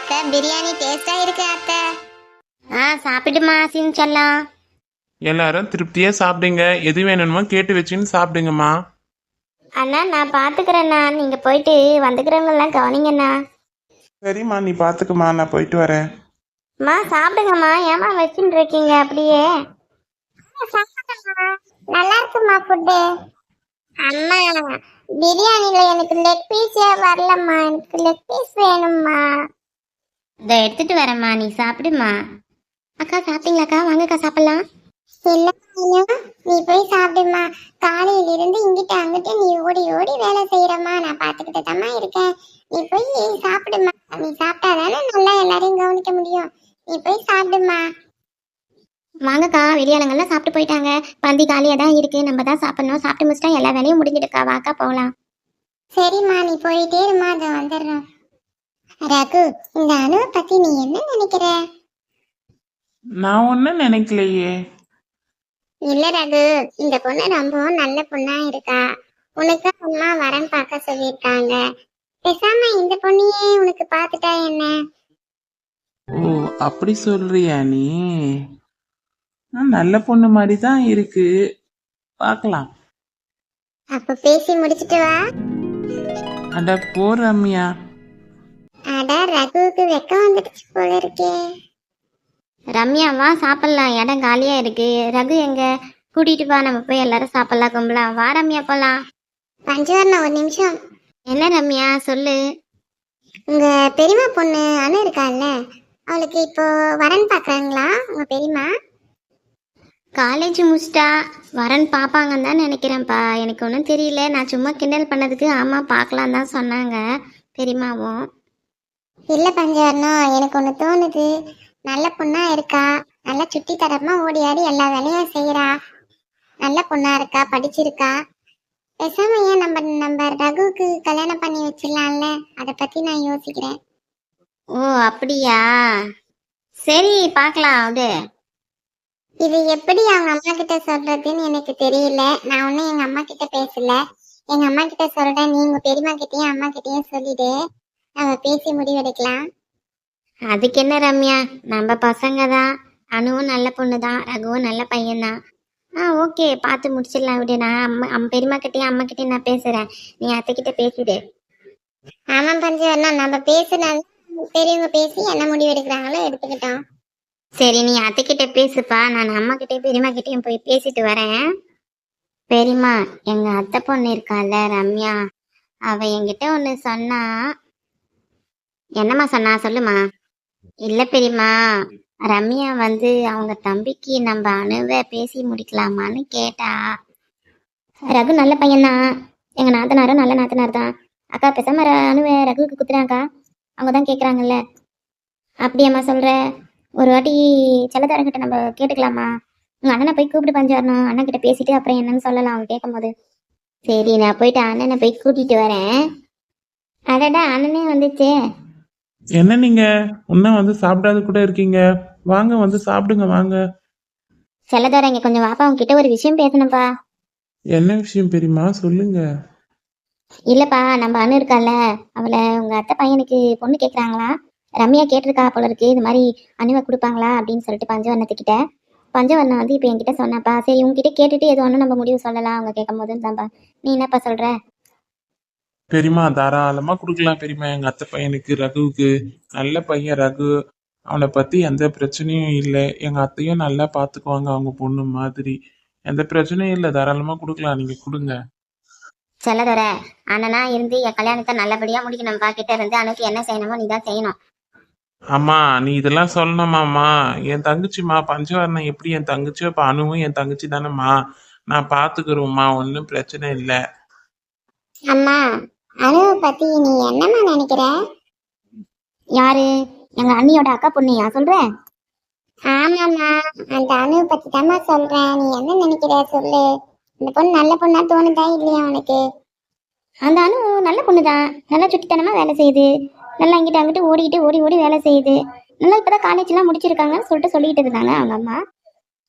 அத்தை. பிரியாணி டேஸ்டா இருக்கு அத்தை. ஆ சாப்பிடுமா சின்சல்லாம் எல்லாரும் திருப்தியா சாப்பிடுங்க. எது வேணுமோ கேட்டு வச்சுன்னு சாப்பிடுங்கம்மா. அண்ணா நான் பார்த்துக்கிறேண்ணா நீங்கள் போயிட்டு வந்துக்கிறவங்கெல்லாம் கவனிங்கண்ணா. சரிம்மா நீ பாத்துக்கம்மா. நான் போயிட்டு வரேன். அம்மா சாப்பிடுங்கம்மா. ஏமா வச்சுட்டு இருக்கீங்க அப்படியே? நல்லா இருக்குமா ஃபுட்டு அம்மா பிரியாணில எனக்கு லெக் பீஸே வரலம்மா. எனக்கு லெக் பீஸ் வேணும்மா. இதை எடுத்துட்டு வரேம்மா. நீ சாப்பிடுமா. அக்கா சாப்பிட்டீங்களாக்கா? வாங்கக்கா சாப்பிடலாம். இல்ல மீனா, நீ போய் சாப்பிடுமா. காலையில இருந்து இங்கிட்ட அங்கிட்ட நீ ஓடி ஓடி வேலை செய்யறம்மா. நான் பாத்துக்கிட்டு தாம்மா இருக்கேன். நீ போய் சாப்பிடுமா. நீ சாப்பிட்டாதானே நல்லா எல்லாரையும் கவனிக்க முடியும். நீ போய் சாப்பிடுமா. வாங்கக்கா வெளியாளங்கள்லாம் சாப்பிட்டு போயிட்டாங்க. பந்தி காலியாக தான் இருக்கு. நம்ம தான் சாப்பிடணும். சாப்பிட்டு முடிச்சிட்டா எல்லா வேலையும் முடிஞ்சிடுக்கா. வாக்கா போகலாம். சரிம்மா நீ போயிட்டே இருமா அதை வந்துடுறோம். ரகு இந்த அணுவை பத்தி நீ என்ன நினைக்கிற? நான் ஒன்றும் நினைக்கலையே. இல்ல ரகு இந்த பொண்ணு ரொம்ப நல்ல பொண்ணா இருக்கா. உனக்கு அம்மா வரன் பார்க்க சொல்லியிருக்காங்க. பேசாம இந்த பொண்ணையே உனக்கு பார்த்துட்டா என்ன? ஓ அப்படி சொல்றியா நீ? நல்ல பொண்ணு மாதிரி தான் இருக்கு. பார்க்கலாம். அப்ப பேசி முடிச்சிட்டு வா. அட போ ரம்யா. அட ரகுவுக்கு வெக்கம் வந்துடுச்சு போல இருக்கே. ரம்யா வா சாப்பிடலாம். இடம் காலியாக இருக்கு. ரகு எங்க? கூட்டிட்டு வா நம்ம போய் எல்லாரும் சாப்பிடலாம் கும்பலாம். வா ரம்யா போகலாம் பஞ்சவர்ணம் ஒரு நிமிஷம். என்ன ரம்யா? சொல்லு. உங்க பெரியம்மா பொண்ணு அனு இருக்கால்ல அவளுக்கு இப்போ வரன் பாக்குறாங்களா? உங்க பெரியம்மா? காலேஜ் முடிச்சிட்டா. வரன் பார்ப்பாங்கன்னு தான் நினைக்கிறேன்ப்பா. எனக்கு ஒன்றும் தெரியல. நான் சும்மா கிண்டல் பண்ணதுக்கு ஆமாம் பார்க்கலாம் தான் சொன்னாங்க பெரியம்மாவும். இல்ல பஞ்சவர்ணம் எனக்கு ஒண்ணு தோணுது. நல்ல பொண்ணா இருக்கா? நல்ல சுட்டி தரமா ஓடி ஆடி எல்லா வேலையும் செய்யறா நல்ல பொண்ணா இருக்கா? படிச்சிருக்கா? பேசாம ஏன் நம்ம நம்ம ரகுவுக்கு கல்யாணம் பண்ணி வச்சிடலாம்ல? அதை பத்தி நான் யோசிக்கிறேன். ஓ அப்படியா? சரி பார்க்கலாம் அது. இது எப்படி அவங்க அம்மா கிட்ட சொல்றதுன்னு எனக்கு தெரியல. நான் ஒன்னும் எங்க அம்மா கிட்ட பேசல. எங்க அம்மா கிட்ட சொல்றேன் நீ உங்க பெரியம்மா கிட்டயும் அம்மா கிட்டயும் சொல்லிடு. நம்ம பேசி முடிவெடுக்கலாம். அதுக்கு என்ன ரம்யா? நம்ம பசங்க தான் அணுவும் நல்ல பொண்ணு தான் ரகுவும் நல்ல பையன்தான். ஆ ஓகே. பார்த்து முடிச்சிடலாம் விடு. நான் அம்மா அம் பெரியம்மா கிட்டேயும் அம்மா கிட்டேயும் நான் பேசுகிறேன் நீ அத்தைக்கிட்ட பேசிடு ஆமா பஞ்சவர்ணம் நம்ம பேசுனாலும் பெரியவங்க பேசி என்ன முடிவு எடுக்கிறாங்களோ எடுத்துக்கிட்டோம். சரி நீ அத்தைக்கிட்ட பேசுப்பா. நான் அம்மா கிட்டேயும் பெரியம்மா கிட்டேயும் போய் பேசிட்டு வரேன். பெரியம்மா எங்கள் அத்தை பொண்ணு இருக்கால ரம்யா. அவ என்கிட்ட ஒன்று சொன்னா என்னம்மா சொன்னா? சொல்லுமா இல்லை பெரியம்மா. ரம்யா வந்து அவங்க தம்பிக்கு நம்ம அணுவை பேசி முடிக்கலாமான்னு கேட்டா ரகு நல்ல பையன்தான். எங்கள் நாத்தனாரும் நல்ல நாத்தனார் தான் அக்கா பேசாம ர- அணுவை ரகுவுக்கு குத்துறாங்கக்கா அவங்க தான் கேட்குறாங்கல்ல அப்படியாம்மா சொல்ற? ஒரு வாட்டி செல்லதாரங்கிட்ட நம்ம கேட்டுக்கலாமா? உங்கள் அண்ணனை போய் கூப்பிட்டு பஞ்சு வரணும் அண்ணன் கிட்ட பேசிட்டு அப்புறம் என்னன்னு சொல்லலாம். அவங்க கேட்கும்போது சரி நான் போயிட்டு அண்ணனை போய் கூட்டிட்டு வரேன். அடடா அண்ணனே வந்துச்சே. என்ன நீங்க? இன்னும் வந்து சாப்பிடாத கூட இருக்கீங்க. வாங்க வந்து சாப்பிடுங்க வாங்க. செல்லதார இங்க கொஞ்சம் வாப்பா உங்ககிட்ட ஒரு விஷயம் பேசணும்ப்பா என்ன விஷயம் பெரியமா சொல்லுங்க. இல்லப்பா நம்ம அண்ணு இருக்கால அவளை உங்க அத்தை பையனுக்கு பொண்ணு கேட்குறாங்களா ரம்யா கேட்டிருக்கா போல இருக்கு. இது மாதிரி அணுவை கொடுப்பாங்களா அப்படின்னு சொல்லிட்டு பஞ்சவர்ணத்துக்கிட்ட. பஞ்சவர்ணம் வந்து இப்போ என்கிட்ட சொன்னாப்பா. சரி உங்ககிட்ட கேட்டுட்டு எது ஒன்று நம்ம முடிவு சொல்லலாம். அவங்க கேட்கும் போதுன்னு தான்ப்பா நீ என்னப்பா சொல்ற? பெரியமா தாராளமா கொடுக்கலாம் பெரியமா எங்க அத்தை பையனுக்கு ரகுவுக்கு. நல்ல பையன் ரகு. அவனை பத்தி எந்த பிரச்சனையும் இல்லை. எங்க அத்தையும் நல்லா பாத்துக்குவாங்க அவங்க பொண்ணு மாதிரி. எந்த பிரச்சனையும் இல்லை. தாராளமா கொடுக்கலாம். நீங்க கொடுங்க. செல்லதோர அண்ணனா இருந்து என் கல்யாணத்தை நல்லபடியா முடிக்கணும்ப்பா கிட்ட இருந்து அனுக்கு என்ன செய்யணுமோ நீ தான் செய்யணும். அம்மா நீ இதெல்லாம் சொல்லணுமாம்மா. என் தங்கச்சிம்மா பஞ்சவர்ணம் எப்படி என் தங்கச்சியோ இப்போ அணுவும் என் தங்கச்சி தானேம்மா. நான் பாத்துக்கிறோம்மா. ஒன்றும் பிரச்சனை இல்லை. அம்மா அணுவை பத்தி நீ என்னம்மா நினைக்கிற? யாரு? எங்க அண்ணியோட அக்கா பொண்ணையா? சொல்ற. ஆமாம்மா அந்த அணுவை பத்தி தாம்மா சொல்றேன் நீ என்ன நினைக்கிற? சொல்லு. இந்த பொண்ணு நல்ல பொண்ணா தோணுதா இல்லையா உனக்கு? அந்த அணு நல்ல பொண்ணுதான் நல்லா சுட்டித்தனமா வேலை செய்யுது. நல்லா இங்கிட்ட அங்கிட்டு ஓடிக்கிட்டு ஓடி ஓடி வேலை செய்யுது. நல்லா இப்பதான் காலேஜ் எல்லாம் முடிச்சிருக்காங்கன்னு சொல்லிட்டு சொல்லிட்டு இருந்தாங்க அவங்க அம்மா?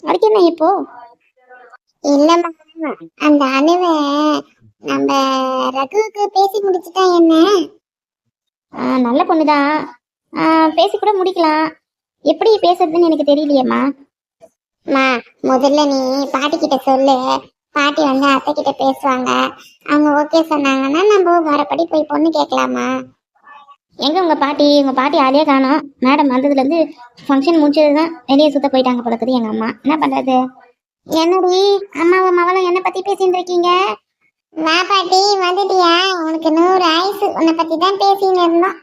அதுக்கு என்ன இப்போ? இல்லம்மா அந்த அணுவை நம்ம ரகுவுக்கு பேசி முடிச்சுட்டா என்ன? நல்ல பொண்ணுதான் பேசி கூட முடிக்கலாம். எப்படி பேசுறதுன்னு எனக்கு தெரியலையேம்மா. மா முதல்ல நீ பாட்டி கிட்ட சொல்லு. பாட்டி வந்து அத்தை கிட்ட பேசுவாங்க. அவங்க ஓகே சொன்னாங்கன்னா நம்ம வரப்படி போய் பொண்ணு கேட்கலாமா? எங்க உங்க பாட்டி? உங்க பாட்டி ஆளே காணோம். மேடம் வந்ததுல இருந்து ஃபங்க்ஷன் முடிச்சது தான் வெளியே சுத்த போயிட்டாங்க பழக்குது எங்க அம்மா. என்ன பண்றது? என்னடி அம்மாவும் மவளும் என்ன பத்தி பேசிட்டு இருக்கீங்க? வா பாட்டி வந்துட்டியா? உனக்கு நூறு ஆயுசு உன்னை பத்தி தான் பேசின்னு இருந்தோம்.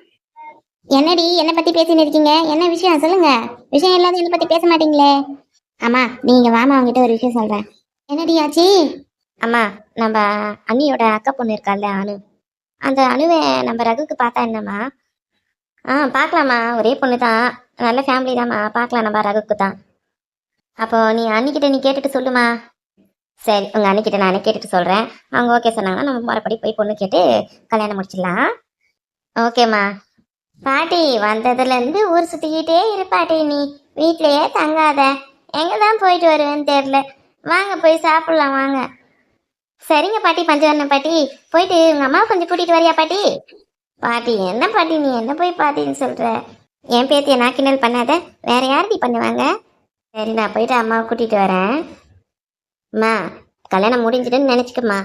என்னடி என்னை பத்தி பேசின்னு இருக்கீங்க? என்ன விஷயம்? சொல்லுங்க. விஷயம் இல்லாத என்ன பத்தி பேச மாட்டீங்களே? அம்மா நீங்க வாமா அவங்ககிட்ட ஒரு விஷயம் சொல்றேன். என்னடி ஆச்சி? அம்மா நம்ம அண்ணியோட அக்கா பொண்ணு இருக்கால்ல அனு. அந்த அணுவை நம்ம ரகுக்கு பார்த்தா என்னம்மா? ஆ பார்க்கலாம்மா. ஒரே பொண்ணு தான் நல்ல ஃபேமிலி தான்மா பார்க்கலாம் நம்ம ரகுக்கு தான் அப்போ நீ அண்ணிக்கிட்ட நீ கேட்டுட்டு சொல்லுமா சரி உங்கள் அண்ணிக்கிட்ட நானே கேட்டுட்டு சொல்கிறேன் அவங்க ஓகே சொன்னாங்கன்னா நம்ம மறுபடி போய் பொண்ணு கேட்டு கல்யாணம் முடிச்சிடலாம். ஓகேம்மா பாட்டி வந்ததுலேருந்து ஊர் சுற்றிக்கிட்டே இரு பாட்டி நீ. வீட்டிலையே தங்காத. எங்கே தான் போயிட்டு வருவேன்னு தெரில வாங்க போய் சாப்பிட்லாம் வாங்க. சரிங்க பாட்டி பஞ்சவரணம் பாட்டி. போயிட்டு உங்கள் அம்மா கொஞ்சம் கூட்டிகிட்டு வரியா பாட்டி? பாட்டி என்ன பாட்டி நீ? என்ன போய் பாட்டின்னு சொல்கிற என் பேத்தியை நான் கிண்டல் பண்ணாத. வேற யாரடி பண்ணுவாங்க? சரி நான் போயிட்டு அம்மாவை கூட்டிகிட்டு வரேன். அம்மா கல்யாணம் முடிஞ்சிடுன்னு நினச்சிக்கம்மா.